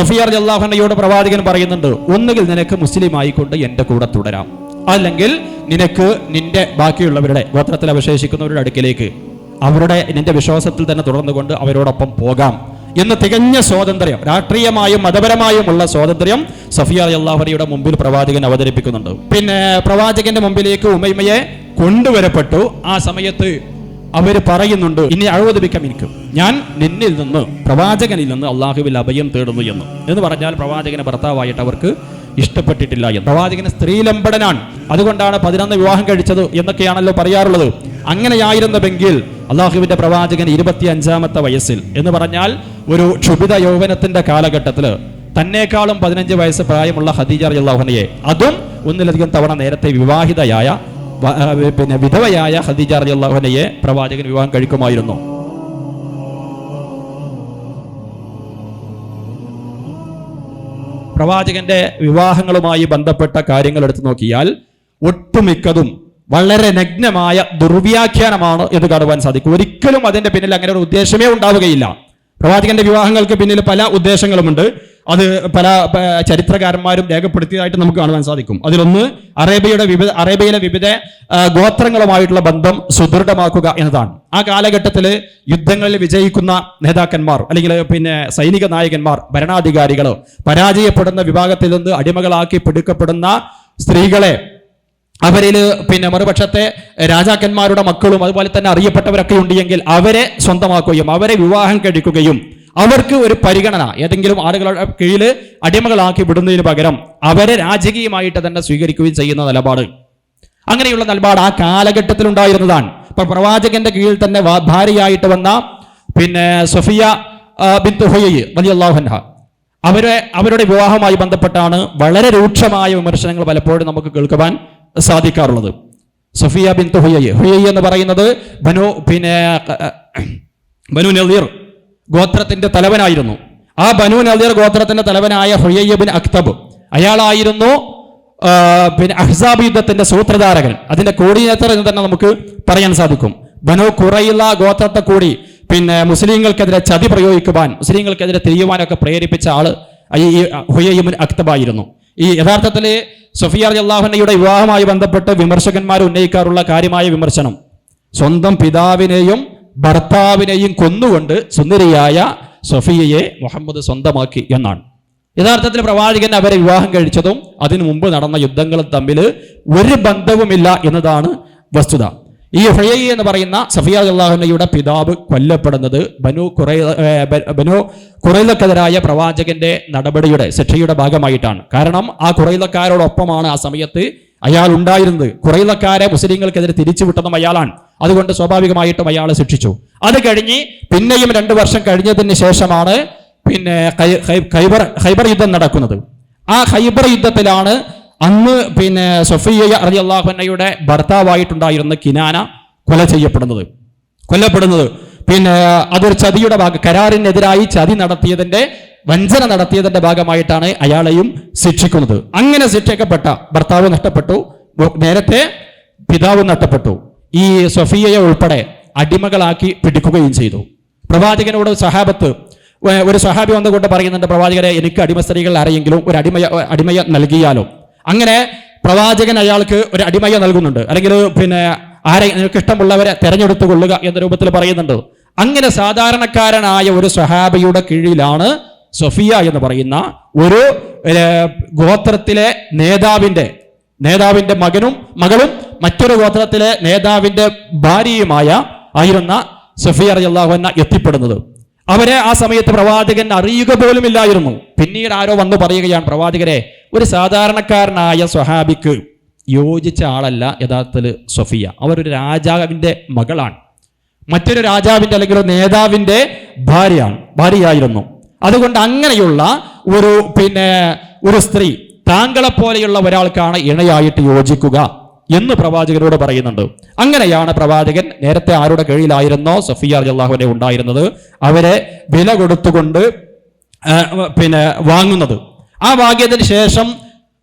സഫിയാർ അള്ളാഹുനയോട് പ്രവാചകൻ പറയുന്നുണ്ട് ഒന്നുകിൽ നിനക്ക് മുസ്ലിം ആയിക്കൊണ്ട് എന്റെ കൂടെ തുടരാം. അല്ലെങ്കിൽ നിനക്ക് നിന്റെ ബാക്കിയുള്ളവരുടെ ഗോത്രത്തിൽ അവശേഷിക്കുന്നവരുടെ അടുക്കിലേക്ക് അവരുടെ നിന്റെ വിശ്വാസത്തിൽ തന്നെ തുടർന്നുകൊണ്ട് അവരോടൊപ്പം പോകാം. എന്ന് തികഞ്ഞ സ്വാതന്ത്ര്യം രാഷ്ട്രീയമായും മതപരമായും ഉള്ള സ്വാതന്ത്ര്യം സഫിയ അള്ളാഹുനയുടെ മുമ്പിൽ പ്രവാചകൻ അവതരിപ്പിക്കുന്നുണ്ട്. പിന്നെ പ്രവാചകന്റെ മുമ്പിലേക്ക് ഉമൈമയെ കൊണ്ടുവരപ്പെട്ടു. ആ സമയത്ത് അവർ പറയുന്നുണ്ട് ഇനി അഴുവത് എനിക്ക് ഞാൻ നിന്നിൽ നിന്ന് പ്രവാചകനിൽ നിന്ന് അള്ളാഹുവിൽ അഭയം തേടുന്നു എന്ന്. എന്ന് പറഞ്ഞാൽ പ്രവാചകനെ ഭർത്താവായിട്ട് അവർക്ക് ഇഷ്ടപ്പെട്ടിട്ടില്ല എന്ന്. പ്രവാചകന് സ്ത്രീലമ്പടനാണ്. അതുകൊണ്ടാണ് പതിനൊന്ന് വിവാഹം കഴിച്ചത് എന്നൊക്കെയാണല്ലോ പറയാറുള്ളത്. അങ്ങനെയായിരുന്നുവെങ്കിൽ അള്ളാഹുവിന്റെ പ്രവാചകൻ ഇരുപത്തി അഞ്ചാമത്തെ വയസ്സിൽ എന്ന് പറഞ്ഞാൽ ഒരു ക്ഷുഭിത യൗവനത്തിന്റെ കാലഘട്ടത്തിൽ തന്നെക്കാളും പതിനഞ്ച് വയസ്സ് പ്രായമുള്ള ഹദീജ അള്ളാഹുനയെ അതും ഒന്നിലധികം തവണ നേരത്തെ വിവാഹിതയായ പിന്നെ വിധവയായ ഹദീജ റളിയല്ലാഹുവിനെയെ പ്രവാചകൻ വിവാഹം കഴിക്കുമായിരുന്നു. പ്രവാചകന്റെ വിവാഹങ്ങളുമായി ബന്ധപ്പെട്ട കാര്യങ്ങൾ എടുത്തു നോക്കിയാൽ ഒട്ടുമിക്കതും വളരെ നഗ്നമായ ദുർവ്യാഖ്യാനമാണ് എന്ന് കാണുവാൻ സാധിക്കും. ഒരിക്കലും അതിന്റെ പിന്നിൽ അങ്ങനെ ഒരു ഉദ്ദേശമേ ഉണ്ടാവുകയില്ല. പ്രവാചകന്റെ വിവാഹങ്ങൾക്ക് പിന്നിൽ പല ഉദ്ദേശങ്ങളുമുണ്ട്. അത് പല ചരിത്രകാരന്മാരും രേഖപ്പെടുത്തിയതായിട്ട് നമുക്ക് കാണുവാൻ സാധിക്കും. അതിലൊന്ന് അറേബ്യയുടെ വിവിധ അറേബ്യയിലെ വിവിധ ഗോത്രങ്ങളുമായിട്ടുള്ള ബന്ധം സുദൃഢമാക്കുക എന്നതാണ്. ആ കാലഘട്ടത്തിൽ യുദ്ധങ്ങളിൽ വിജയിക്കുന്ന നേതാക്കന്മാർ അല്ലെങ്കിൽ പിന്നെ സൈനിക നായകന്മാർ ഭരണാധികാരികൾ പരാജയപ്പെടുന്ന വിഭാഗത്തിൽ നിന്ന് അടിമകളാക്കി പിടിക്കപ്പെടുന്ന സ്ത്രീകളെ അവരിൽ പിന്നെ മറുപക്ഷത്തെ രാജാക്കന്മാരുടെ മക്കളും അതുപോലെ തന്നെ അറിയപ്പെട്ടവരൊക്കെ ഉണ്ടെങ്കിൽ അവരെ സ്വന്തമാക്കുകയും അവരെ വിവാഹം കഴിക്കുകയും അവർക്ക് ഒരു പരിഗണന ഏതെങ്കിലും ആളുകളുടെ കീഴിൽ അടിമകളാക്കി വിടുന്നതിന് പകരം അവരെ രാജകീയമായിട്ട് തന്നെ സ്വീകരിക്കുകയും ചെയ്യുന്ന നിലപാട്. അങ്ങനെയുള്ള നിലപാട് ആ കാലഘട്ടത്തിൽ ഉണ്ടായിരുന്നതാണ്. ഇപ്പൊ പ്രവാചകന്റെ കീഴിൽ തന്നെ ഭാര്യയായിട്ട് വന്ന പിന്നെ സഫിയ ബിന്തു വലിയല്ലാഹുൻഹ അവരെ അവരുടെ വിവാഹവുമായി ബന്ധപ്പെട്ടാണ് വളരെ രൂക്ഷമായ വിമർശനങ്ങൾ പലപ്പോഴും നമുക്ക് കേൾക്കുവാൻ സാധിക്കാറുള്ളത്. സഫിയ ബിൻ ഹുയയ് ഹുയ്യ എന്ന് പറയുന്നത് ബനു പിന്നെ ബനു നദീർ ഗോത്രത്തിന്റെ തലവനായിരുന്നു. ആ ബനു നദീർ ഗോത്രത്തിന്റെ തലവനായ ഹുയബിൻ ബിൻ അക്തബ്. അയാളായിരുന്നു പിന്നെ അഹ്സാബ് യുദ്ധത്തിന്റെ സൂത്രധാരകൻ. അതിന്റെ കോർഡിനേറ്റർ എന്ന് തന്നെ നമുക്ക് പറയാൻ സാധിക്കും. ബനു കുറയില്ല ഗോത്രത്തെ കൂടി പിന്നെ മുസ്ലിങ്ങൾക്കെതിരെ ചതി പ്രയോഗിക്കുവാൻ മുസ്ലിങ്ങൾക്കെതിരെ തിരിയുവാനൊക്കെ പ്രേരിപ്പിച്ച ആൾ ഈ ഹുയബിൻ അക്തബായിരുന്നു. ഈ യഥാർത്ഥത്തിൽ സഫിയ അള്ളാഹുനയുടെ വിവാഹമായി ബന്ധപ്പെട്ട് വിമർശകന്മാർ ഉന്നയിക്കാറുള്ള കാര്യമായ വിമർശനം സ്വന്തം പിതാവിനെയും ഭർത്താവിനെയും കൊന്നുകൊണ്ട് സുന്ദരിയായ സഫിയയെ മുഹമ്മദ് സ്വന്തമാക്കി എന്നാണ്. യഥാർത്ഥത്തിൽ പ്രവാചകൻ അവരെ വിവാഹം കഴിച്ചതും അതിനു മുമ്പ് നടന്ന യുദ്ധങ്ങളും തമ്മിൽ ഒരു ബന്ധവുമില്ല എന്നതാണ് വസ്തുത. ഈ ഹുയൈ എന്ന് പറയുന്ന സഫിയ അള്ളാഹുനയുടെ പിതാവ് കൊല്ലപ്പെടുന്നത് ബനു കുറൈ ബനു കുറയിലക്കെതിരായ പ്രവാചകന്റെ നടപടിയുടെ ശിക്ഷയുടെ ഭാഗമായിട്ടാണ്. കാരണം ആ കുറയിലക്കാരോടൊപ്പമാണ് ആ സമയത്ത് അയാൾ ഉണ്ടായിരുന്നത്. കുറയിലക്കാരെ മുസ്ലിങ്ങൾക്കെതിരെ തിരിച്ചുവിട്ടതും അയാളാണ്. അതുകൊണ്ട് സ്വാഭാവികമായിട്ടും അയാളെ ശിക്ഷിച്ചു. അത് കഴിഞ്ഞ് പിന്നെയും രണ്ട് വർഷം കഴിഞ്ഞതിന് ശേഷമാണ് പിന്നെ ഖൈബർ ഖൈബർ യുദ്ധം നടക്കുന്നത്. ആ ഖൈബർ യുദ്ധത്തിലാണ് അന്ന് പിന്നെ സൊഫിയ അലി അള്ളാഹുനയുടെ ഭർത്താവായിട്ടുണ്ടായിരുന്ന കിനാന കൊല ചെയ്യപ്പെടുന്നത്. കൊല്ലപ്പെടുന്നത്. പിന്നെ അതൊരു ചതിയുടെ ഭാഗം കരാറിനെതിരായി ചതി നടത്തിയതിന്റെ വഞ്ചന നടത്തിയതിന്റെ ഭാഗമായിട്ടാണ് അയാളെയും ശിക്ഷിക്കുന്നത്. അങ്ങനെ ശിക്ഷിക്കപ്പെട്ട ഭർത്താവ് നഷ്ടപ്പെട്ടു. നേരത്തെ പിതാവ് നഷ്ടപ്പെട്ടു. ഈ സൊഫിയയെ ഉൾപ്പെടെ അടിമകളാക്കി പിടിക്കുകയും ചെയ്തു. പ്രവാചകനോട് സഹാബത്ത് ഒരു സഹാബി വന്നുകൊണ്ട് പറയുന്നുണ്ട് പ്രവാചകരെ എനിക്ക് അടിമ സ്ത്രീകൾ ആരെയെങ്കിലും ഒരു അടിമയ അടിമയ നൽകിയാലോ? അങ്ങനെ പ്രവാചകൻ അയാൾക്ക് ഒരു അടിമയ നൽകുന്നുണ്ട്. അല്ലെങ്കിൽ പിന്നെ ആരെ നിനക്ക് ഇഷ്ടമുള്ളവരെ തെരഞ്ഞെടുത്തു കൊള്ളുക എന്ന രൂപത്തിൽ പറയുന്നുണ്ട്. അങ്ങനെ സാധാരണക്കാരനായ ഒരു സഹാബിയുടെ കീഴിലാണ് സൊഫിയ എന്ന് പറയുന്ന ഒരു ഗോത്രത്തിലെ നേതാവിന്റെ നേതാവിന്റെ മകനും മകളും മറ്റൊരു ഗോത്രത്തിലെ നേതാവിന്റെ ഭാര്യയുമായ ആയിരുന്ന സഫിയ റളിയല്ലാഹു എത്തിപ്പെടുന്നത്. അവരെ ആ സമയത്ത് പ്രവാചകൻ അറിയുക പോലും ഇല്ലായിരുന്നു പിന്നീട് ആരോ വന്ന് പറയുകയാണ് പ്രവാചകരെ ഒരു സാധാരണക്കാരനായ സ്വഹാബിക്ക് യോജിച്ച ആളല്ല യഥാർത്ഥത്തിൽ സഫിയ. അവരൊരു രാജാവിന്റെ മകളാണ്. മറ്റൊരു രാജാവിന്റെ അല്ലെങ്കിൽ ഒരു നേതാവിന്റെ ഭാര്യയാണ് ഭാര്യയായിരുന്നു. അതുകൊണ്ട് അങ്ങനെയുള്ള ഒരു പിന്നെ ഒരു സ്ത്രീ താങ്കളെ പോലെയുള്ള ഒരാൾക്കാണ് ഇണയായിട്ട് യോജിക്കുക. എന്ന് പ്രവാചകനോട് പറയുന്നുണ്ട്. അങ്ങനെയാണ് പ്രവാചകൻ നേരത്തെ ആരുടെ കീഴിലായിരുന്നോ? സഫിയ അള്ളാഹുവിനെ ഉണ്ടായിരുന്നത്. അവരെ വില കൊടുത്തുകൊണ്ട് പിന്നെ വാങ്ങുന്നത്. ആ വാങ്ങിയതിന് ശേഷം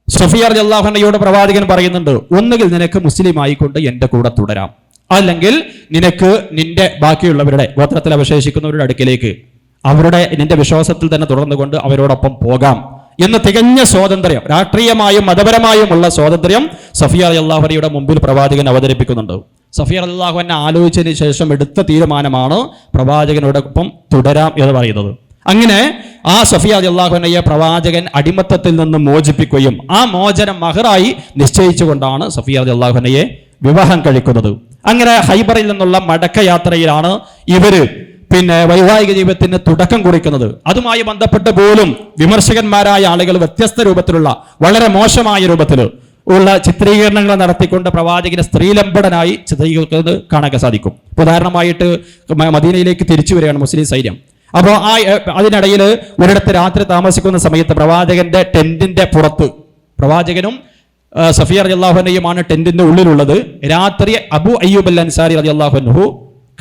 സഫിയ അള്ളാഹുനയോട് പ്രവാചകൻ പറയുന്നുണ്ട് ഒന്നുകിൽ നിനക്ക് മുസ്ലിം ആയിക്കൊണ്ട് എന്റെ കൂടെ തുടരാം. അല്ലെങ്കിൽ നിനക്ക് നിന്റെ ബാക്കിയുള്ളവരുടെ ഗോത്രത്തിൽ അവശേഷിക്കുന്നവരുടെ അടുക്കിലേക്ക്. അവരുടെ നിന്റെ വിശ്വാസത്തിൽ തന്നെ തുടർന്നുകൊണ്ട് അവരോടൊപ്പം പോകാം. എന്ന് തികഞ്ഞ സ്വാതന്ത്ര്യം രാഷ്ട്രീയമായും മതപരമായുമുള്ള സ്വാതന്ത്ര്യം സഫിയ അലി അള്ളാഹുനയുടെ മുമ്പിൽ പ്രവാചകൻ അവതരിപ്പിക്കുന്നുണ്ട്. സഫിയ അള്ളാഹു അള്ളാഹുവിനെ ആലോചിച്ചതിന് ശേഷം എടുത്ത തീരുമാനമാണ് പ്രവാചകനോടൊപ്പം തുടരാം എന്ന് പറയുന്നത്. അങ്ങനെ ആ സഫിയ അള്ളാഹുനയെ പ്രവാചകൻ അടിമത്തത്തിൽ നിന്ന് മോചിപ്പിക്കുകയും ആ മോചനം മഹറായി നിശ്ചയിച്ചുകൊണ്ടാണ് സഫിയ അള്ളാഹുനയെ വിവാഹം കഴിക്കുന്നത്. അങ്ങനെ ഹൈബറിൽ നിന്നുള്ള മടക്കയാത്രയിലാണ് ഇവർ പിന്നെ വൈവാഹിക ജീവിതത്തിന് തുടക്കം കുറിക്കുന്നത്. അതുമായി ബന്ധപ്പെട്ട് പോലും വിമർശകന്മാരായ ആളുകൾ വ്യത്യസ്ത രൂപത്തിലുള്ള വളരെ മോശമായ രൂപത്തിൽ ഉള്ള ചിത്രീകരണങ്ങൾ നടത്തിക്കൊണ്ട് പ്രവാചകനെ സ്ത്രീലംബടനായി ചിത്രീകരിക്കുന്നത് കാണാൻ സാധിക്കും. ഉദാഹരണമായിട്ട് മദീനയിലേക്ക് തിരിച്ചു വരികയാണ് മുസ്ലിം സൈന്യം. അപ്പോൾ ആ അതിനിടയിൽ ഒരിടത്ത് രാത്രി താമസിക്കുന്ന സമയത്ത് പ്രവാചകന്റെ ടെന്റിന്റെ പുറത്ത് പ്രവാചകനും സഫിയ റതി അള്ളാഹുനെയുമാണ് ടെന്റിന്റെ ഉള്ളിലുള്ളത്. രാത്രി അബു അയ്യൂബ് അൽ അൻസാരി റതി അള്ളാഹുനഹു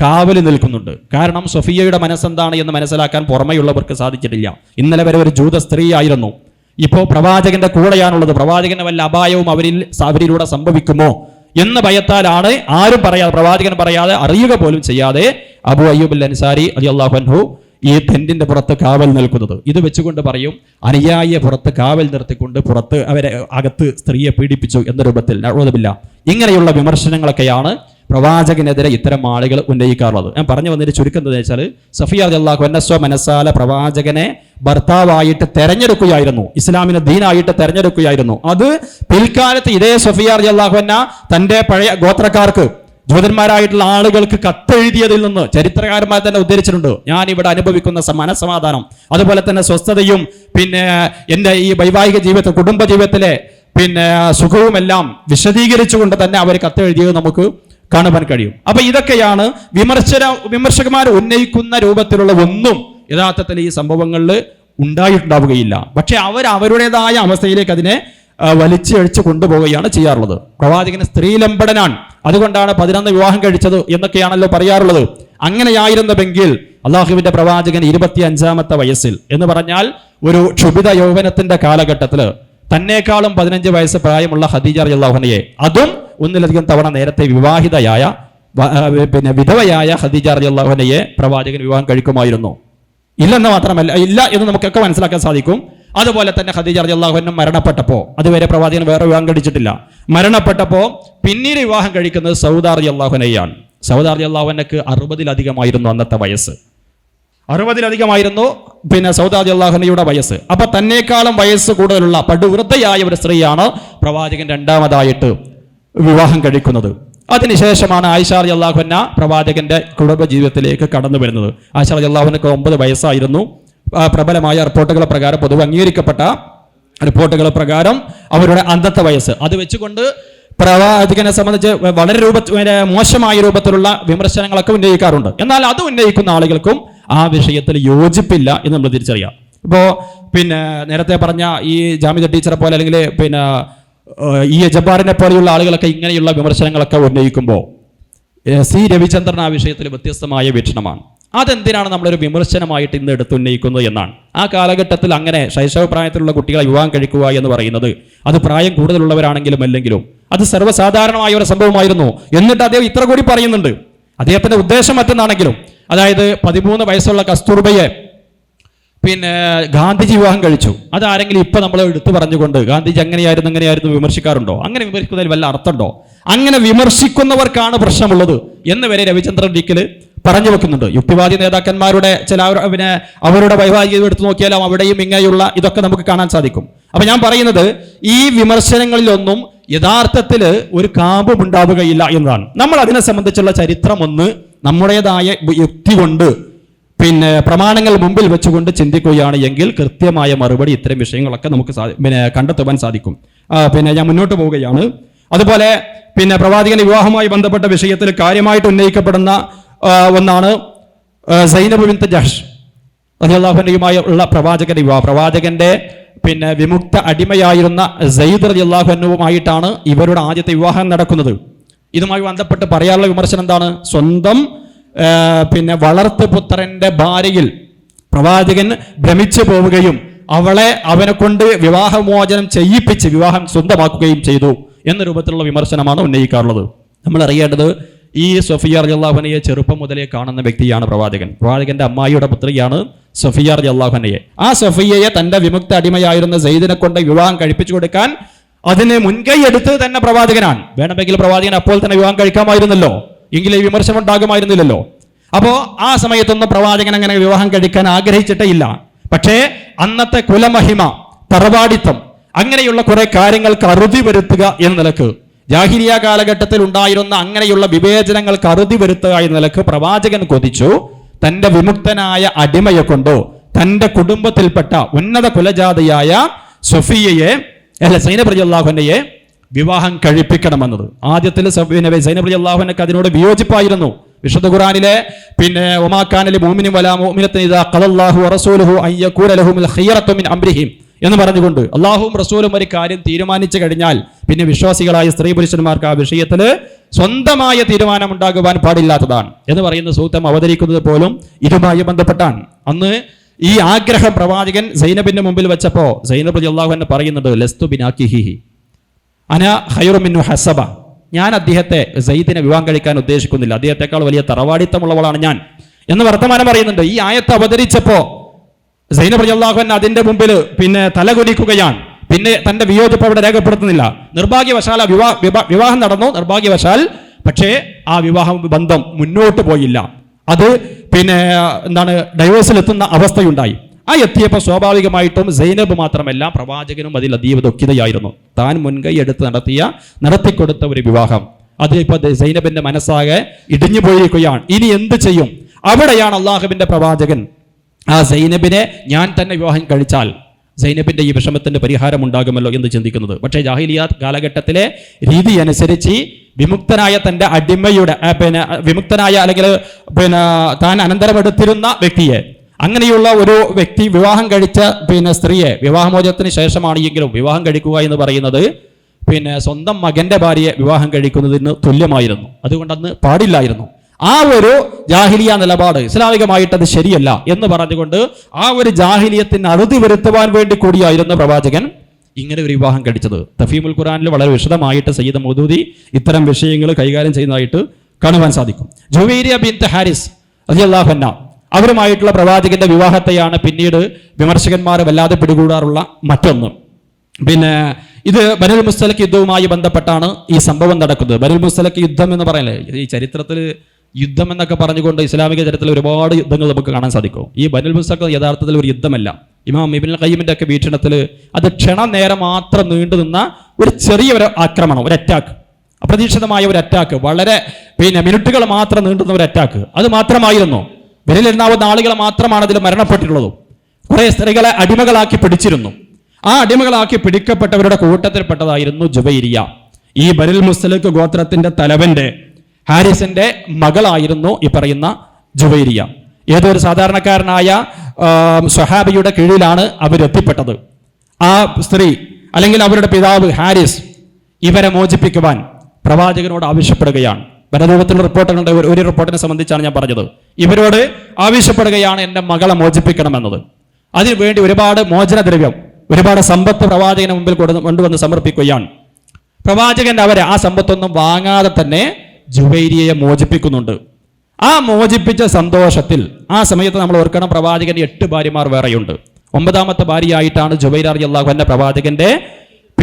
കാവൽ നിൽക്കുന്നുണ്ട്. കാരണം സൊഫിയയുടെ മനസ്സെന്താണ് എന്ന് മനസ്സിലാക്കാൻ പുറമെയുള്ളവർക്ക് സാധിച്ചിട്ടില്ല. ഇന്നലെ വരെ ഒരു ജൂത സ്ത്രീ ആയിരുന്നു ഇപ്പോൾ പ്രവാചകന്റെ കൂടെയാണുള്ളത്. പ്രവാചകന്റെ വല്ല അപായവും അവരിൽ അവരിലൂടെ സംഭവിക്കുമോ എന്ന ഭയത്താലാണ് ആരും പറയാതെ പ്രവാചകൻ പറയാതെ അറിയുക പോലും ചെയ്യാതെ അബു അയ്യൂബ് അൻസാരി അലി അള്ളാഹു ഈ ടെന്റിന്റെ പുറത്ത് കാവൽ നിൽക്കുന്നത്. ഇത് വെച്ചുകൊണ്ട് പറയും അനുയായിയെ പുറത്ത് കാവൽ നിർത്തിക്കൊണ്ട് പുറത്ത് അവരെ അകത്ത് സ്ത്രീയെ പീഡിപ്പിച്ചു എന്ന രൂപത്തിൽ ഇങ്ങനെയുള്ള വിമർശനങ്ങളൊക്കെയാണ് പ്രവാചകനെതിരെ ഇത്തരം ആളുകൾ ഉന്നയിക്കാറുള്ളത്. ഞാൻ പറഞ്ഞു വന്നതിന് ചുരുക്കം എന്താ വെച്ചാൽ സഫിയ അള്ളാഹു എന്നസ്വ മനസ്സാല പ്രവാചകനെ ഭർത്താവായിട്ട് തെരഞ്ഞെടുക്കുകയായിരുന്നു. ഇസ്ലാമിനെ ദീനായിട്ട് തെരഞ്ഞെടുക്കുകയായിരുന്നു. അത് പിൽക്കാലത്ത് ഇതേ സഫിയ അള്ളാഹു എന്ന തന്റെ പഴയ ഗോത്രക്കാർക്ക് ജൂതന്മാരായിട്ടുള്ള ആളുകൾക്ക് കത്തെഴുതിയതിൽ നിന്ന് ചരിത്രകാരന്മാർ തന്നെ ഉദ്ധരിച്ചിട്ടുണ്ട്. ഞാൻ ഇവിടെ അനുഭവിക്കുന്ന മനസ്സമാധാനം അതുപോലെ തന്നെ സ്വസ്ഥതയും പിന്നെ എന്റെ ഈ വൈവാഹിക ജീവിതത്തിൽ കുടുംബ ജീവിതത്തിലെ പിന്നെ സുഖവുമെല്ലാം വിശദീകരിച്ചുകൊണ്ട് തന്നെ അവർ കത്തെഴുതിയത് നമുക്ക് കാണുവാൻ കഴിയും. അപ്പൊ ഇതൊക്കെയാണ് വിമർശന വിമർശകന്മാർ ഉന്നയിക്കുന്ന രൂപത്തിലുള്ള ഒന്നും യഥാർത്ഥത്തിൽ ഈ സംഭവങ്ങളിൽ ഉണ്ടായിട്ടുണ്ടാവുകയില്ല. പക്ഷെ അവർ അവരുടേതായ അവസ്ഥയിലേക്ക് അതിനെ വലിച്ചഴിച്ച് കൊണ്ടുപോവുകയാണ് ചെയ്യാറുള്ളത്. പ്രവാചകന് സ്ത്രീലംബടനാണ് അതുകൊണ്ടാണ് പതിനൊന്ന് വിവാഹം കഴിച്ചത് എന്നൊക്കെയാണല്ലോ പറയാറുള്ളത്. അങ്ങനെയായിരുന്നുവെങ്കിൽ അള്ളാഹുവിന്റെ പ്രവാചകൻ ഇരുപത്തി അഞ്ചാമത്തെ വയസ്സിൽ എന്ന് പറഞ്ഞാൽ ഒരു ക്ഷുഭിത യൗവനത്തിന്റെ കാലഘട്ടത്തിൽ തന്നെക്കാളും പതിനഞ്ച് വയസ്സ് പ്രായമുള്ള ഖദീജ അള്ളാഹുനയെ അതും ഒന്നിലധികം തവണ നേരത്തെ വിവാഹിതയായ പിന്നെ വിധവയായ ഹദീജ അള്ളാഹുനയെ പ്രവാചകൻ വിവാഹം കഴിക്കുമായിരുന്നു. ഇല്ലെന്ന് മാത്രമല്ല ഇല്ല എന്ന് നമുക്കൊക്കെ മനസ്സിലാക്കാൻ സാധിക്കും. അതുപോലെ തന്നെ ഖദീജ റളിയല്ലാഹുവിനും മരണപ്പെട്ടപ്പോൾ അതുവരെ പ്രവാചകൻ വേറെ വിവാഹം കഴിച്ചിട്ടില്ല. മരണപ്പെട്ടപ്പോൾ പിന്നീട് വിവാഹം കഴിക്കുന്നത് സൗദാർ അള്ളാഹുനയാണ് സൗദാർ അള്ളാഹുനക്ക് അറുപതിലധികമായിരുന്നു അന്നത്തെ വയസ്സ്. അറുപതിലധികമായിരുന്നു പിന്നെ സൗദാദി അള്ളാഹുനയുടെ വയസ്സ്. അപ്പൊ തന്നേക്കാളും വയസ്സ് കൂടുതലുള്ള പടുവൃദ്ധയായ ഒരു സ്ത്രീയാണ് പ്രവാചകൻ രണ്ടാമതായിട്ട്. വിവാഹം കഴിക്കുന്നത്. അതിനുശേഷമാണ് ആയിഷാർ അള്ളാഹുന്ന പ്രവാചകന്റെ കുടുംബ ജീവിതത്തിലേക്ക് കടന്നു വരുന്നത്. ആയിഷാർ അള്ളാഹുനക്ക് ഒമ്പത് വയസ്സായിരുന്നു. പ്രബലമായ റിപ്പോർട്ടുകൾ പ്രകാരം പൊതുവെ അംഗീകരിക്കപ്പെട്ട റിപ്പോർട്ടുകൾ പ്രകാരം അവരുടെ അന്തത്തെ വയസ്സ്. അത് വെച്ചുകൊണ്ട് പ്രവാചകനെ സംബന്ധിച്ച് വളരെ രൂപ മോശമായ രൂപത്തിലുള്ള വിമർശനങ്ങളൊക്കെ ഉന്നയിക്കാറുണ്ട്. എന്നാൽ അത് ഉന്നയിക്കുന്ന ആളുകൾക്കും ആ വിഷയത്തിൽ യോജിപ്പില്ല എന്ന് നമ്മൾ തിരിച്ചറിയാം. ഇപ്പോൾ പിന്നെ നേരത്തെ പറഞ്ഞ ഈ ജാമ്യത ടീച്ചറെ പോലെ അല്ലെങ്കിൽ പിന്നെ ഈ ജബ്ബാറിനെ പോലെയുള്ള ആളുകളൊക്കെ ഇങ്ങനെയുള്ള വിമർശനങ്ങളൊക്കെ ഉന്നയിക്കുമ്പോൾ സി രവിചന്ദ്രൻ ആ വിഷയത്തിൽ വ്യത്യസ്തമായ വീക്ഷണമാണ്. അതെന്തിനാണ് നമ്മളൊരു വിമർശനമായിട്ട് ഇന്ന് എടുത്ത് ഉന്നയിക്കുന്നത് എന്നാണ്. ആ കാലഘട്ടത്തിൽ അങ്ങനെ ശൈശവ പ്രായത്തിലുള്ള കുട്ടികളെ വിവാഹം കഴിക്കുക എന്ന് പറയുന്നത് അത് പ്രായം കൂടുതലുള്ളവരാണെങ്കിലും അല്ലെങ്കിലും അത് സർവസാധാരണമായ ഒരു സംഭവമായിരുന്നു. എന്നിട്ട് അദ്ദേഹം ഇത്ര കൂടി പറയുന്നുണ്ട്. അദ്ദേഹത്തിന്റെ ഉദ്ദേശം മറ്റൊന്നാണെങ്കിലും അതായത് പതിമൂന്ന് വയസ്സുള്ള കസ്തൂർബയെ പിന്നെ ഗാന്ധിജി വിവാഹം കഴിച്ചു. അതാരെങ്കിലും ഇപ്പൊ നമ്മൾ എടുത്തു പറഞ്ഞുകൊണ്ട് ഗാന്ധിജി അങ്ങനെയായിരുന്നു അങ്ങനെയായിരുന്നു വിമർശിക്കാറുണ്ടോ? അങ്ങനെ വിമർശിക്കുന്നതിൽ വല്ല അർത്ഥമുണ്ടോ? അങ്ങനെ വിമർശിക്കുന്നവർക്കാണ് പ്രശ്നമുള്ളത് എന്ന് വരെ രവിചന്ദ്രൻ ഡിക്കൽ പറഞ്ഞു വെക്കുന്നുണ്ട്. യുക്തിവാദി നേതാക്കന്മാരുടെ ചില പിന്നെ അവരുടെ വൈവാഹിക എടുത്തു നോക്കിയാലും അവിടെയും ഇങ്ങനെയുള്ള ഇതൊക്കെ നമുക്ക് കാണാൻ സാധിക്കും. അപ്പൊ ഞാൻ പറയുന്നത് ഈ വിമർശനങ്ങളിലൊന്നും യഥാർത്ഥത്തിൽ ഒരു കാമ്പും ഉണ്ടാവുകയില്ല എന്നതാണ്. നമ്മൾ അതിനെ സംബന്ധിച്ചുള്ള ചരിത്രം ഒന്ന് നമ്മുടേതായ യുക്തി കൊണ്ട് പിന്നെ പ്രമാണങ്ങൾ മുമ്പിൽ വെച്ചുകൊണ്ട് ചിന്തിക്കുകയാണ് എങ്കിൽ കൃത്യമായ മറുപടി ഇത്തരം വിഷയങ്ങളൊക്കെ നമുക്ക് പിന്നെ കണ്ടെത്തുവാൻ സാധിക്കും. പിന്നെ ഞാൻ മുന്നോട്ട് പോവുകയാണ്. അതുപോലെ പിന്നെ പ്രവാചകന്റെ വിവാഹവുമായി ബന്ധപ്പെട്ട വിഷയത്തിൽ കാര്യമായിട്ട് ഉന്നയിക്കപ്പെടുന്ന ഒന്നാണ് സൈനബ് ബിൻത്ത് ജഹ്ഷ് റളിയല്ലാഹുവിനെയുമായി ഉള്ള പ്രവാചകന്റെ വിവാഹം. പ്രവാചകന്റെ പിന്നെ വിമുക്ത അടിമയായിരുന്ന സയ്യിദ് അള്ളാഹുനുവുമായിട്ടാണ് ഇവരുടെ ആദ്യത്തെ വിവാഹം നടക്കുന്നത്. ഇതുമായി ബന്ധപ്പെട്ട് പറയാനുള്ള വിമർശനം എന്താണ്? സ്വന്തം പിന്നെ വളർത്തു പുത്രന്റെ ഭാര്യയിൽ പ്രവാചകൻ ഭ്രമിച്ചു പോവുകയും അവളെ അവനെ കൊണ്ട് വിവാഹമോചനം ചെയ്യിപ്പിച്ച് വിവാഹം സ്വന്തമാക്കുകയും ചെയ്തു എന്ന രൂപത്തിലുള്ള വിമർശനമാണ് ഉന്നയിക്കാറുള്ളത്. നമ്മൾ അറിയേണ്ടത് ഈ സൊഫിയ റളിയല്ലാഹുവിനെ ചെറുപ്പം മുതലേ കാണുന്ന വ്യക്തിയാണ് പ്രവാചകൻ. പ്രവാചകന്റെ അമ്മായിയുടെ പുത്രിയാണ് സഫിയ അള്ളാഹുനയെ ആ സഫിയയെ തന്റെ വിമുക്ത അടിമയായിരുന്ന സെയ്ദിനെ കൊണ്ട് വിവാഹം കഴിപ്പിച്ചു കൊടുക്കാൻ അതിനെ മുൻകൈ എടുത്ത് തന്നെ പ്രവാചകനാണ്. വേണമെങ്കിൽ പ്രവാചകൻ അപ്പോൾ തന്നെ വിവാഹം കഴിക്കാമായിരുന്നല്ലോ. എങ്കിലും വിമർശനം ഉണ്ടാകുമായിരുന്നില്ലല്ലോ. അപ്പോ ആ സമയത്തൊന്നും പ്രവാചകൻ അങ്ങനെ വിവാഹം കഴിക്കാൻ ആഗ്രഹിച്ചിട്ടേ ഇല്ല. പക്ഷേ അന്നത്തെ കുലമഹിമ തറവാടിത്തം അങ്ങനെയുള്ള കുറെ കാര്യങ്ങൾക്ക് അറുതി വരുത്തുക എന്ന നിലയ്ക്ക് ജാഹിരിയ കാലഘട്ടത്തിൽ ഉണ്ടായിരുന്ന അങ്ങനെയുള്ള വിവേചനങ്ങൾക്ക് അറുതി വരുത്തുക എന്ന നിലയ്ക്ക് പ്രവാചകൻ കൊതിച്ചു. തന്റെ വിമുക്തനായ അടിമയെ കൊണ്ടോ തന്റെ കുടുംബത്തിൽപ്പെട്ട ഉന്നത കുലജാതയായ സൊഫിയയെ അല്ല അള്ളാഹുനയെ വിവാഹം കഴിപ്പിക്കണമെന്നത്. ആദ്യത്തിൽ സൈനബ് റജി അള്ളാഹുനക്ക് അതിനോട് വിയോജിപ്പായിരുന്നു. വിശുദ്ധ ഖുറാനിലെ പിന്നെ ഒമാക്കാനലി മോമിനും വലാ അംരിഹിം എന്ന് പറഞ്ഞുകൊണ്ട് അള്ളാഹുവും റസൂലും ഒരു കാര്യം തീരുമാനിച്ചു കഴിഞ്ഞാൽ പിന്നെ വിശ്വാസികളായ സ്ത്രീ പുരുഷന്മാർക്ക് ആ വിഷയത്തിൽ സ്വന്തമായ തീരുമാനം ഉണ്ടാകുവാൻ പാടില്ലാത്തതാണ് എന്ന് പറയുന്ന സൂത്രം അവതരിക്കുന്നത് പോലും ഇതുമായി ബന്ധപ്പെട്ടാണ്. അന്ന് ഈ ആഗ്രഹം പ്രവാചകൻ സൈനബിന്റെ മുമ്പിൽ വെച്ചപ്പോ സൈനബ് അള്ളാഹു എന്നെ പറയുന്നത് ലസ്തു ബിനാക്കിഹിഹി അന ഹൈറുമിന്നു ഹസബ ഞാൻ അദ്ദേഹത്തെ സയ്യിദിനെ വിവാഹം കഴിക്കാൻ ഉദ്ദേശിക്കുന്നില്ല. അദ്ദേഹത്തെക്കാൾ വലിയ തറവാടിത്തമുള്ളവളാണ് ഞാൻ. എന്ന് വർത്തമാനം പറയുന്നുണ്ട്. ഈ ആയത്ത് അവതരിച്ചപ്പോ സൈനബ് അള്ളാഹുൻ അതിന്റെ മുമ്പിൽ പിന്നെ തലകുനിക്കുകയാണ് പിന്നെ തന്റെ വിയോജിപ്പ് അവിടെ രേഖപ്പെടുത്തുന്നില്ല. നിർഭാഗ്യവശാൽ ആ വിവാഹ വിവാഹം നടന്നു. നിർഭാഗ്യവശാൽ പക്ഷേ ആ വിവാഹ ബന്ധം മുന്നോട്ട് പോയില്ല. അത് പിന്നെ എന്താണ് ഡൈവേഴ്സിലെത്തുന്ന അവസ്ഥയുണ്ടായി. ആ എത്തിയപ്പോൾ സ്വാഭാവികമായിട്ടും സൈനബ് മാത്രമല്ല പ്രവാചകനും അതിൽ അതീവ ദുഃഖിതയായിരുന്നു താൻ മുൻകൈ എടുത്ത് നടത്തിയ നടത്തിക്കൊടുത്ത ഒരു വിവാഹം. അതിപ്പോൾ സൈനബിന്റെ മനസ്സാകെ ഇടിഞ്ഞു പോയിരിക്കുകയാണ്. ഇനി എന്ത് ചെയ്യും? അവിടെയാണ് അള്ളാഹുബിന്റെ പ്രവാചകൻ. ആ സൈനബിനെ ഞാൻ തന്നെ വിവാഹം കഴിച്ചാൽ സൈനബിന്റെ ഈ വിഷമത്തിന്റെ പരിഹാരം ഉണ്ടാകുമല്ലോ എന്ന് ചിന്തിക്കുന്നത്. പക്ഷേ ജാഹിലിയാത്ത് കാലഘട്ടത്തിലെ രീതി അനുസരിച്ച് വിമുക്തനായ തന്റെ അടിമയുടെ പിന്നെ വിമുക്തനായ അല്ലെങ്കിൽ പിന്നെ താൻ അനന്തരമെടുത്തിരുന്ന വ്യക്തിയെ അങ്ങനെയുള്ള ഒരു വ്യക്തി വിവാഹം കഴിച്ച പിന്നെ സ്ത്രീയെ വിവാഹമോചനത്തിന് ശേഷമാണ് എങ്കിലും വിവാഹം കഴിക്കുക എന്ന് പറയുന്നത് പിന്നെ സ്വന്തം മകന്റെ ഭാര്യയെ വിവാഹം കഴിക്കുന്നതിന് തുല്യമായിരുന്നു. അതുകൊണ്ട് അന്ന് പാടില്ലായിരുന്നു. ആ ഒരു ജാഹിലിയ നിലപാട് ഇസ്ലാമികമായിട്ട് അത് ശരിയല്ല എന്ന് പറഞ്ഞുകൊണ്ട് ആ ഒരു ജാഹിലിയത്തിന് അറുതി വരുത്തുവാൻ വേണ്ടി കൂടിയായിരുന്നു പ്രവാചകൻ ഇങ്ങനെ ഒരു വിവാഹം കഴിച്ചത്. തഫീമുൽ ഖുറാനിൽ വളരെ വിശദമായിട്ട് സയ്യിദ് മൗദൂദി ഇത്തരം വിഷയങ്ങൾ കൈകാര്യം ചെയ്യുന്നതായിട്ട് കാണുവാൻ സാധിക്കും. ജുവൈരിയ ബിൻ ഹാരിസ് അലിയല്ലാഹന്ന അവരുമായിട്ടുള്ള പ്രവാചകന്റെ വിവാഹത്തെയാണ് പിന്നീട് വിമർശകന്മാർ വല്ലാതെ പിടികൂടാറുള്ള മറ്റൊന്ന്. പിന്നെ ഇത് ബനുൽ മുസ്തലക്ക് യുദ്ധവുമായി ബന്ധപ്പെട്ടാണ് ഈ സംഭവം നടക്കുന്നത്. ബനുൽ മുസ്തലക്ക് യുദ്ധം എന്ന് പറയലേ ഈ ചരിത്രത്തിൽ യുദ്ധം എന്നൊക്കെ പറഞ്ഞുകൊണ്ട് ഇസ്ലാമിക ചരിത്രത്തിൽ ഒരുപാട് യുദ്ധങ്ങൾ നമുക്ക് കാണാൻ സാധിക്കും. ഈ ബനുൽ മുസ്തലക്ക് യഥാർത്ഥത്തിൽ ഒരു യുദ്ധമല്ല. ഇമാം ഇബിൻ ഖയ്യിമിന്റെ ഒക്കെ വീക്ഷണത്തിൽ അത് ക്ഷണനേരം മാത്രം നീണ്ടു നിന്ന ഒരു ചെറിയ ഒരു ആക്രമണം ഒരു അറ്റാക്ക് അപ്രതീക്ഷിതമായ ഒരു അറ്റാക്ക് വളരെ പിന്നെ മിനിറ്റുകൾ മാത്രം നീണ്ടുന്ന ഒരു അറ്റാക്ക് അത് മാത്രമായിരുന്നു. വിരലെണ്ണാവുന്ന ആളുകൾ മാത്രമാണ് അതിൽ മരണപ്പെട്ടിട്ടുള്ളത്. കുറെ സ്ത്രീകളെ അടിമകളാക്കി പിടിച്ചിരുന്നു. ആ അടിമകളാക്കി പിടിക്കപ്പെട്ടവരുടെ കൂട്ടത്തിൽപ്പെട്ടതായിരുന്നു ജുബൈരിയ. ഈ ബരിൽ മുസ്ലിഖ് ഗോത്രത്തിന്റെ തലവന്റെ ഹാരിസിന്റെ മകളായിരുന്നു ഈ പറയുന്ന ജുബൈരിയ. ഏതൊരു സാധാരണക്കാരനായ സ്വഹാബിയുടെ കീഴിലാണ് അവരെത്തിപ്പെട്ടത്. ആ സ്ത്രീ അല്ലെങ്കിൽ അവരുടെ പിതാവ് ഹാരിസ് ഇവരെ മോചിപ്പിക്കുവാൻ പ്രവാചകനോട് ആവശ്യപ്പെടുകയാണ്. വനരൂപത്തിലുള്ള റിപ്പോർട്ടുകളുണ്ട്. ഒരു- റിപ്പോർട്ടിനെ സംബന്ധിച്ചാണ് ഞാൻ പറഞ്ഞത്. ഇവരോട് ആവശ്യപ്പെടുകയാണ് എന്റെ മകളെ മോചിപ്പിക്കണമെന്നത്. അതിനുവേണ്ടി ഒരുപാട് മോചനദ്രവ്യം ഒരുപാട് സമ്പത്ത് പ്രവാചകന് മുമ്പിൽ കൊണ്ടുവന്ന് സമർപ്പിക്കുകയാണ്. പ്രവാചകൻ അവരെ ആ സമ്പത്തൊന്നും വാങ്ങാതെ തന്നെ ജുവൈരിയെ മോചിപ്പിക്കുന്നുണ്ട്. ആ മോചിപ്പിച്ച സന്തോഷത്തിൽ ആ സമയത്ത് നമ്മൾ ഓർക്കണം പ്രവാചകന്റെ എട്ട് ഭാര്യമാർ വേറെയുണ്ട്. ഒമ്പതാമത്തെ ഭാര്യയായിട്ടാണ് ജുബൈർ അലി അള്ളാഹു എന്ന പ്രവാചകന്റെ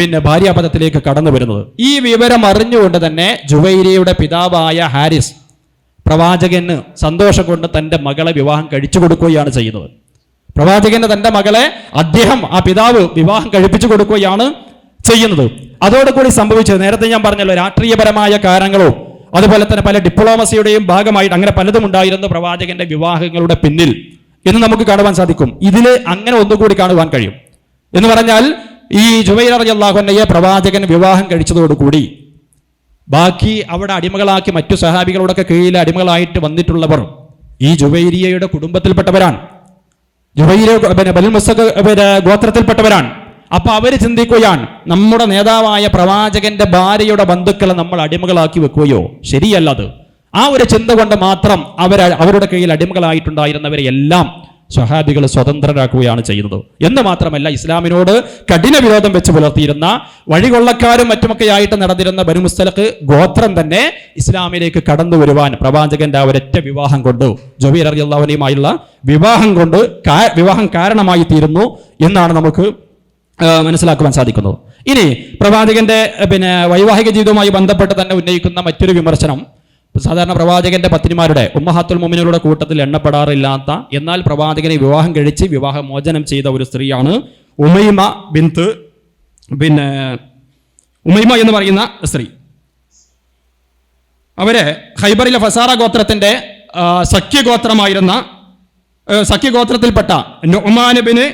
പിന്നെ ഭാര്യാപദത്തിലേക്ക് കടന്നു വരുന്നത്. ഈ വിവരം അറിഞ്ഞുകൊണ്ട് തന്നെ ജുവൈരിയുടെ പിതാവായ ഹാരിസ് പ്രവാചകന് സന്തോഷം കൊണ്ട് തന്റെ മകളെ വിവാഹം കഴിച്ചു കൊടുക്കുകയാണ് ചെയ്യുന്നത്. പ്രവാചകന് തന്റെ മകളെ അദ്ദേഹം ആ പിതാവ് വിവാഹം കഴിപ്പിച്ചു കൊടുക്കുകയാണ് ചെയ്യുന്നത്. അതോടുകൂടി സംഭവിച്ചത് നേരത്തെ ഞാൻ പറഞ്ഞല്ലോ രാഷ്ട്രീയപരമായ കാരണങ്ങളോ അതുപോലെ തന്നെ പല ഡിപ്ലോമസിയുടെയും ഭാഗമായിട്ട് അങ്ങനെ പലതും ഉണ്ടായിരുന്നു പ്രവാചകന്റെ വിവാഹങ്ങളുടെ പിന്നിൽ എന്ന് നമുക്ക് കാണുവാൻ സാധിക്കും. ഇതിൽ അങ്ങനെ ഒന്നുകൂടി കാണുവാൻ കഴിയും. എന്ന് പറഞ്ഞാൽ ഈ ജുബൈർ അള്ളാഹുനയെ പ്രവാചകൻ വിവാഹം കഴിച്ചതോടുകൂടി ബാക്കി അവിടെ അടിമകളാക്കി മറ്റു സഹാബികളോടൊക്കെ കീഴിൽ അടിമകളായിട്ട് വന്നിട്ടുള്ളവർ ഈ ജുബൈരിയയുടെ കുടുംബത്തിൽപ്പെട്ടവരാണ്. ജുബൈരിയ പിന്നെ ബലുൽ മുസ്തഖ് പിന്നെ ഗോത്രത്തിൽപ്പെട്ടവരാണ്. അപ്പൊ അവർ ചിന്തിക്കുകയാണ് നമ്മുടെ നേതാവായ പ്രവാചകന്റെ ഭാര്യയുടെ ബന്ധുക്കളെ നമ്മൾ അടിമകളാക്കി വെക്കുകയോ? ശരിയല്ലത്. ആ ഒരു ചിന്ത കൊണ്ട് മാത്രം അവർ അവരുടെ കയ്യിൽ അടിമകളായിട്ടുണ്ടായിരുന്നവരെ സ്വഹാബികൾ സ്വതന്ത്രരാക്കുകയാണ് ചെയ്യുന്നത്. എന്ന് മാത്രമല്ല ഇസ്ലാമിനോട് കഠിന വിരോധം വെച്ച് പുലർത്തിയിരുന്ന വഴികൊള്ളക്കാരും മറ്റുമൊക്കെ ആയിട്ട് നടന്നിരുന്ന ബനുമുസ്തലക്ക് ഗോത്രം തന്നെ ഇസ്ലാമിലേക്ക് കടന്നു വരുവാൻ പ്രവാചകന്റെ ആ ഒരൊറ്റ വിവാഹം കൊണ്ട് ജൊബീർ അറിയുള്ളവനെയുമായുള്ള വിവാഹം കൊണ്ട് വിവാഹം കാരണമായി തീരുന്നു എന്നാണ് നമുക്ക് മനസ്സിലാക്കുവാൻ സാധിക്കുന്നത്. ഇനി പ്രവാചകന്റെ പിന്നെ വൈവാഹിക ജീവിതവുമായി ബന്ധപ്പെട്ട് തന്നെ ഉന്നയിക്കുന്ന മറ്റൊരു വിമർശനം സാധാരണ പ്രവാചകന്റെ പത്നിമാരുടെ ഉമ്മഹാത്തുൽ മുമിനുകളുടെ കൂട്ടത്തിൽ എണ്ണപ്പെടാറില്ലാത്ത എന്നാൽ പ്രവാചകനെ വിവാഹം കഴിച്ച് വിവാഹമോചനം ചെയ്ത ഒരു സ്ത്രീയാണ് ഉമൈമ ബിന്ത് പിന്നെ ഉമൈമ എന്ന് പറയുന്ന സ്ത്രീ. അവർ ഹൈബറിലെ ഫസാറ ഗോത്രത്തിന്റെ സഖ്യഗോത്രമായിരുന്ന സഖ്യഗോത്രത്തിൽപ്പെട്ട നൊമാനബിന്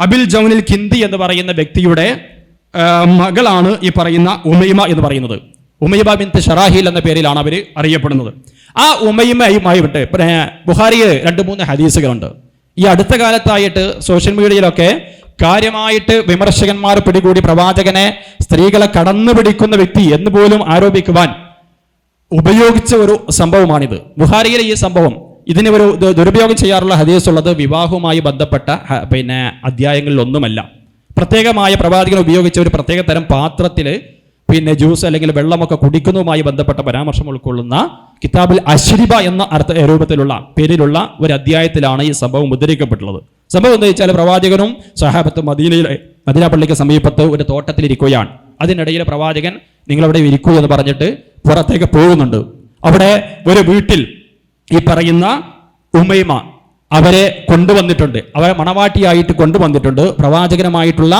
അബിൽ ജൗനിൽ ഖിന്ദി എന്ന് പറയുന്ന വ്യക്തിയുടെ മകളാണ് ഈ പറയുന്ന ഉമൈമ എന്ന് പറയുന്നത്. ബിൻ ഷറാഹിൽ എന്ന പേരിലാണ് അവർ അറിയപ്പെടുന്നത്. ആ ഉമൈമയുമായി വിട്ട് ബുഹാരിയിൽ രണ്ട് മൂന്ന് ഹദീസുകളുണ്ട്. ഈ അടുത്ത കാലത്തായിട്ട് സോഷ്യൽ മീഡിയയിലൊക്കെ കാര്യമായിട്ട് വിമർശകന്മാർ പിടികൂടി പ്രവാചകനെ സ്ത്രീകളെ കടന്നു പിടിക്കുന്ന വ്യക്തി എന്ന് പോലും ആരോപിക്കുവാൻ ഉപയോഗിച്ച ഒരു സംഭവമാണിത്. ബുഹാരിയിലെ ഈ സംഭവം ഇതിന് ഒരു ദുരുപയോഗം ചെയ്യാറുള്ള ഹദീസ് ഉള്ളത് വിവാഹവുമായി ബന്ധപ്പെട്ട പിന്നെ അധ്യായങ്ങളിൽ ഒന്നുമല്ല പ്രത്യേകമായ പ്രവാചകൻ ഉപയോഗിച്ച ഒരു പ്രത്യേക തരം പാത്രത്തിൽ പിന്നെ ജ്യൂസ് അല്ലെങ്കിൽ വെള്ളമൊക്കെ കുടിക്കുന്നതുമായി ബന്ധപ്പെട്ട പരാമർശം ഉൾക്കൊള്ളുന്ന കിതാബിൽ അശ്രിബ എന്ന അർത്ഥ രൂപത്തിലുള്ള പേരിലുള്ള ഒരു അധ്യായത്തിലാണ് ഈ സംഭവം ഉദ്ധരിക്കപ്പെട്ടുള്ളത്. സംഭവം എന്താ വെച്ചാൽ പ്രവാചകനും സഹാബത്തും മദീനയിലെ മദീന പള്ളിക്ക് സമീപത്ത് ഒരു തോട്ടത്തിൽ തോട്ടത്തിലിരിക്കുകയാണ്. അതിനിടയിൽ പ്രവാചകൻ നിങ്ങളവിടെ ഇരിക്കൂ എന്ന് പറഞ്ഞിട്ട് പുറത്തേക്ക് പോകുന്നുണ്ട്. അവിടെ ഒരു വീട്ടിൽ ഈ പറയുന്ന ഉമൈമ അവരെ കൊണ്ടുവന്നിട്ടുണ്ട്. അവരെ മണവാട്ടിയായിട്ട് കൊണ്ടുവന്നിട്ടുണ്ട്. പ്രവാചകനുമായിട്ടുള്ള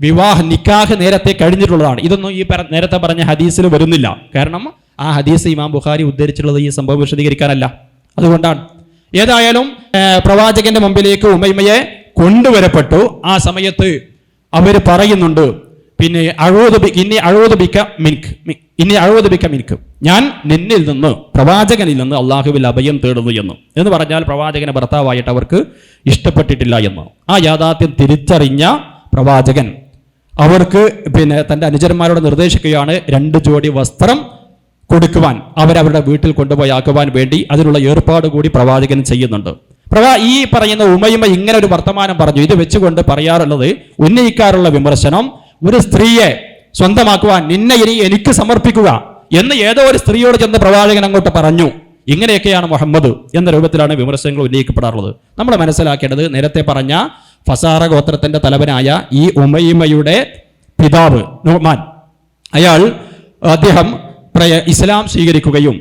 വിവാഹ നിക്കാഹ് നേരത്തെ കഴിഞ്ഞിട്ടുള്ളതാണ്. ഇതൊന്നും ഈ നേരത്തെ പറഞ്ഞ ഹദീസിൽ വരുന്നില്ല. കാരണം ആ ഹദീസ് ഇമാം ബുഖാരി ഉദ്ധരിച്ചിട്ടുള്ളത് ഈ സംഭവം വിശദീകരിക്കാനല്ല. അതുകൊണ്ടാണ്. ഏതായാലും പ്രവാചകന്റെ മുമ്പിലേക്ക് ഉമൈമയെ കൊണ്ടുവരപ്പെട്ടു. ആ സമയത്ത് അവർ പറയുന്നുണ്ട് പിന്നെ അഴുവത് ഇനി അഴുവതുബിക്ക മിൻക്ക് ഇനി ഇനി അഴുവതുബിക്ക മിൻക്ക് ഞാൻ നിന്നിൽ നിന്ന് പ്രവാചകനിൽ നിന്ന് അള്ളാഹുവിൽ അഭയം തേടുന്നു എന്ന്. എന്ന് പറഞ്ഞാൽ പ്രവാചകനെ ഭർത്താവായിട്ട് അവർക്ക് ഇഷ്ടപ്പെട്ടിട്ടില്ല എന്ന്. ആ യാഥാർത്ഥ്യം തിരിച്ചറിഞ്ഞ പ്രവാചകൻ അവർക്ക് പിന്നെ തന്റെ അനുചരന്മാരോട് നിർദ്ദേശിക്കുകയാണ് രണ്ട് ജോഡി വസ്ത്രം കൊടുക്കുവാൻ. അവരവരുടെ വീട്ടിൽ കൊണ്ടുപോയി ആക്കുവാൻ വേണ്ടി അതിനുള്ള ഏർപ്പാട് കൂടി പ്രവാചകൻ ചെയ്യുന്നുണ്ട്. പ്രവാ ഈ പറയുന്ന ഉമയുമ ഇങ്ങനെ ഒരു വർത്തമാനം പറഞ്ഞു. ഇത് വെച്ചുകൊണ്ട് പറയാറുള്ളത് ഉന്നയിക്കാറുള്ള വിമർശനം ഒരു സ്ത്രീയെ സ്വന്തമാക്കുവാൻ നിന്നെ ഇനി എനിക്ക് സമർപ്പിക്കുക എന്ന് ഏതോ ഒരു സ്ത്രീയോട് ചെന്ന് പ്രവാചകൻ അങ്ങോട്ട് പറഞ്ഞു. ഇങ്ങനെയൊക്കെയാണ് മുഹമ്മദ് എന്ന രൂപത്തിലാണ് വിമർശനങ്ങൾ ഉന്നയിക്കപ്പെടാറുള്ളത്. നമ്മൾ മനസ്സിലാക്കേണ്ടത് നേരത്തെ പറഞ്ഞ ഫസാറ ഗോത്രത്തിന്റെ തലവനായ ഈ ഉമയിമയുടെ പിതാവ് നുഹ്മാൻ. അയാൾ അദ്ദേഹം ഇസ്ലാം സ്വീകരിക്കുകയും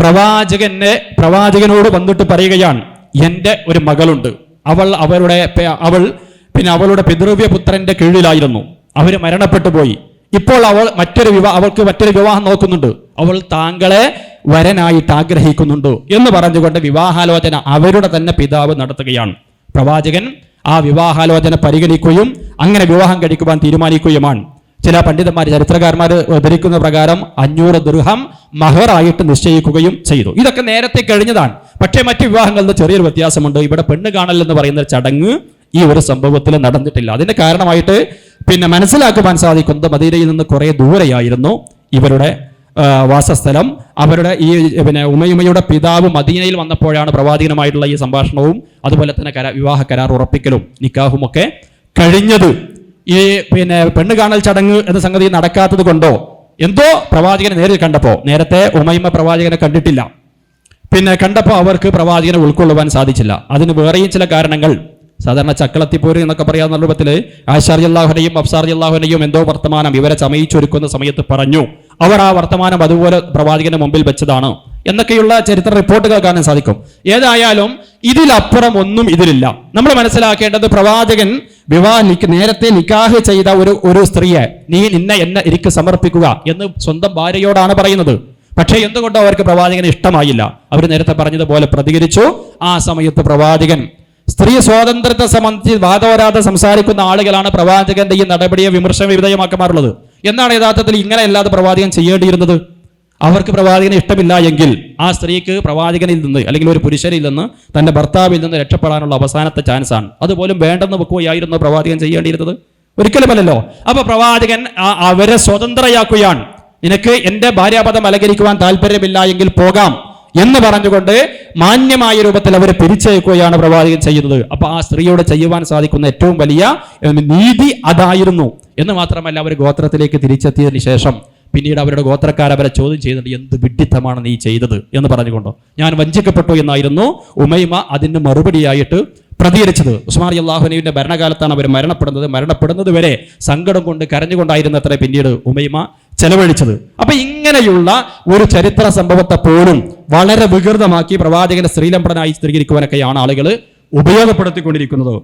പ്രവാചകനെ പ്രവാചകനോട് വന്നിട്ട് പറയുകയാണ് എന്റെ ഒരു മകളുണ്ട്. അവൾ അവരുടെ അവൾ പിന്നെ അവളുടെ പിതൃവ്യ പുത്രന്റെ കീഴിലായിരുന്നു. അവർ മരണപ്പെട്ടു പോയി. ഇപ്പോൾ അവൾ മറ്റൊരു വിവാഹ അവൾക്ക് മറ്റൊരു വിവാഹം നോക്കുന്നുണ്ട്. അവൾ താങ്കളെ വരനായിട്ട് ആഗ്രഹിക്കുന്നുണ്ട്. എന്ന് പറഞ്ഞുകൊണ്ട് വിവാഹാലോചന അവരുടെ തന്നെ പിതാവ് നടത്തുകയാണ്. പ്രവാചകൻ ആ വിവാഹാലോചന പരിഗണിക്കുകയും അങ്ങനെ വിവാഹം കഴിക്കുവാൻ തീരുമാനിക്കുകയുമാണ്. ചില പണ്ഡിതന്മാർ ചരിത്രകാരന്മാർ ധരിക്കുന്ന പ്രകാരം അഞ്ഞൂറ് ദൃഹം മഹറായിട്ട് നിശ്ചയിക്കുകയും ചെയ്തു. ഇതൊക്കെ നേരത്തെ കഴിഞ്ഞതാണ്. പക്ഷേ മറ്റു വിവാഹങ്ങളിൽ ചെറിയൊരു വ്യത്യാസമുണ്ട്. ഇവിടെ പെണ്ണ് കാണൽ എന്ന് പറയുന്ന ചടങ്ങ് ഈ ഒരു സംഭവത്തിൽ നടന്നിട്ടില്ല. അതിന്റെ കാരണമായിട്ട് പിന്നെ മനസ്സിലാക്കുവാൻ സാധിക്കുന്നത് മദീനയിൽ നിന്ന് കുറെ ദൂരെയായിരുന്നു ഇവരുടെ വാസസ്ഥലം. അവരുടെ ഈ പിന്നെ ഉമയുമയുടെ പിതാവ് മദീനയിൽ വന്നപ്പോഴാണ് പ്രവാചകനുമായിട്ടുള്ള ഈ സംഭാഷണവും അതുപോലെ തന്നെ കരാ വിവാഹ കരാർ ഉറപ്പിക്കലും നിക്കാഹും ഒക്കെ കഴിഞ്ഞത്. ഈ പിന്നെ പെണ്ണ് കാണൽ ചടങ്ങ് എന്ന സംഗതി നടക്കാത്തത് കൊണ്ടോ? എന്തോ പ്രവാചകനെ നേരിൽ കണ്ടപ്പോ നേരത്തെ ഉമയിമ പ്രവാചകനെ കണ്ടിട്ടില്ല. പിന്നെ കണ്ടപ്പോൾ അവർക്ക് പ്രവാചകനെ ഉൾക്കൊള്ളുവാൻ സാധിച്ചില്ല. അതിന് വേറെയും ചില കാരണങ്ങൾ. സാധാരണ ചക്കളത്തിപ്പോര് എന്നൊക്കെ പറയാവുന്ന രൂപത്തിൽ ആശാർജി അള്ളാഹുനെയും അബ്സാർജി അള്ളാഹുനെയും എന്തോ വർത്തമാനം ഇവരെ ചമയിച്ചൊരുക്കുന്ന സമയത്ത് പറഞ്ഞു. അവർ ആ വർത്തമാനം അതുപോലെ പ്രവാചകന്റെ മുമ്പിൽ വെച്ചതാണ്. എന്നൊക്കെയുള്ള ചരിത്ര റിപ്പോർട്ടുകൾ കാണാൻ സാധിക്കും. ഏതായാലും ഇതിലപ്പുറം ഒന്നും ഇതിലില്ല. നമ്മൾ മനസ്സിലാക്കേണ്ടത് പ്രവാചകൻ വിവാഹ നേരത്തെ നിക്കാഹ് ചെയ്ത ഒരു ഒരു സ്ത്രീയെ നീ നിന്നെ എന്നെ എനിക്ക് സമർപ്പിക്കുക എന്ന് സ്വന്തം ഭാര്യയോടാണ് പറയുന്നത്. പക്ഷേ എന്തുകൊണ്ടോ അവർക്ക് പ്രവാചകന് ഇഷ്ടമായില്ല. അവർ നേരത്തെ പറഞ്ഞതുപോലെ പ്രതികരിച്ചു. ആ സമയത്ത് പ്രവാചകൻ സ്ത്രീ സ്വാതന്ത്ര്യത്തെ സംബന്ധിച്ച് വാദവരാതെ സംസാരിക്കുന്ന ആളുകളാണ് പ്രവാചകന്റെ ഈ നടപടിയെ വിമർശന വിധേയമാക്കുമാറുള്ളത് എന്നാണ് യഥാർത്ഥത്തിൽ ഇങ്ങനെ അല്ലാതെ പ്രവാചകൻ ചെയ്യേണ്ടിയിരുന്നത്? അവർക്ക് പ്രവാചകനെ ഇഷ്ടമില്ല എങ്കിൽ ആ സ്ത്രീക്ക് പ്രവാചകനിൽ നിന്ന് അല്ലെങ്കിൽ ഒരു പുരുഷനിൽ നിന്ന് തന്റെ ഭർത്താവിൽ നിന്ന് രക്ഷപ്പെടാനുള്ള അവസാനത്തെ ചാൻസ് ആണ് അതുപോലും വേണ്ടെന്ന് വെക്കുകയായിരുന്നു പ്രവാചകൻ ചെയ്യേണ്ടിയിരുന്നത്? ഒരിക്കലുമല്ലല്ലോ. അപ്പൊ പ്രവാചകൻ അവരെ സ്വതന്ത്രയാക്കുകയാണ്. നിനക്ക് എന്റെ ഭാര്യാപദം അലങ്കരിക്കുവാൻ താല്പര്യമില്ല എങ്കിൽ പോകാം. എന്ന് പറഞ്ഞുകൊണ്ട് മാന്യമായ രൂപത്തിൽ അവരെ പിരിച്ചയക്കുകയാണ് പ്രവാചകൻ ചെയ്യുന്നത്. അപ്പൊ ആ സ്ത്രീയോട് ചെയ്യുവാൻ സാധിക്കുന്ന ഏറ്റവും വലിയ നീതി അതായിരുന്നു. എന്ന് മാത്രമല്ല അവർ ഗോത്രത്തിലേക്ക് തിരിച്ചെത്തിയതിനു ശേഷം പിന്നീട് അവരുടെ ഗോത്രക്കാർ അവരെ ചോദ്യം ചെയ്യുന്നുണ്ട് എന്ത് വിഡിത്തമാണ് നീ ചെയ്തത്? എന്ന് പറഞ്ഞുകൊണ്ടോ. ഞാൻ വഞ്ചിക്കപ്പെട്ടു എന്നായിരുന്നു ഉമൈമ അതിന് മറുപടിയായിട്ട് പ്രതികരിച്ചത്. ഉസ്മാൻ അള്ളാഹുനീവിന്റെ ഭരണകാലത്താണ് അവർ മരണപ്പെടുന്നത്. മരണപ്പെടുന്നത് വരെ സങ്കടം കൊണ്ട് കരഞ്ഞുകൊണ്ടായിരുന്നു അത്ര പിന്നീട് ഉമൈമ ചെലവഴിച്ചത്. അപ്പൊ ഇങ്ങനെയുള്ള ഒരു ചരിത്ര സംഭവത്തെ പോലും വളരെ വികൃതമാക്കി പ്രവാചകന്റെ സ്ത്രീലംബടനായി ചിത്രീകരിക്കുവാനൊക്കെയാണ് ആളുകൾ ഉപയോഗപ്പെടുത്തിക്കൊണ്ടിരിക്കുന്നത്.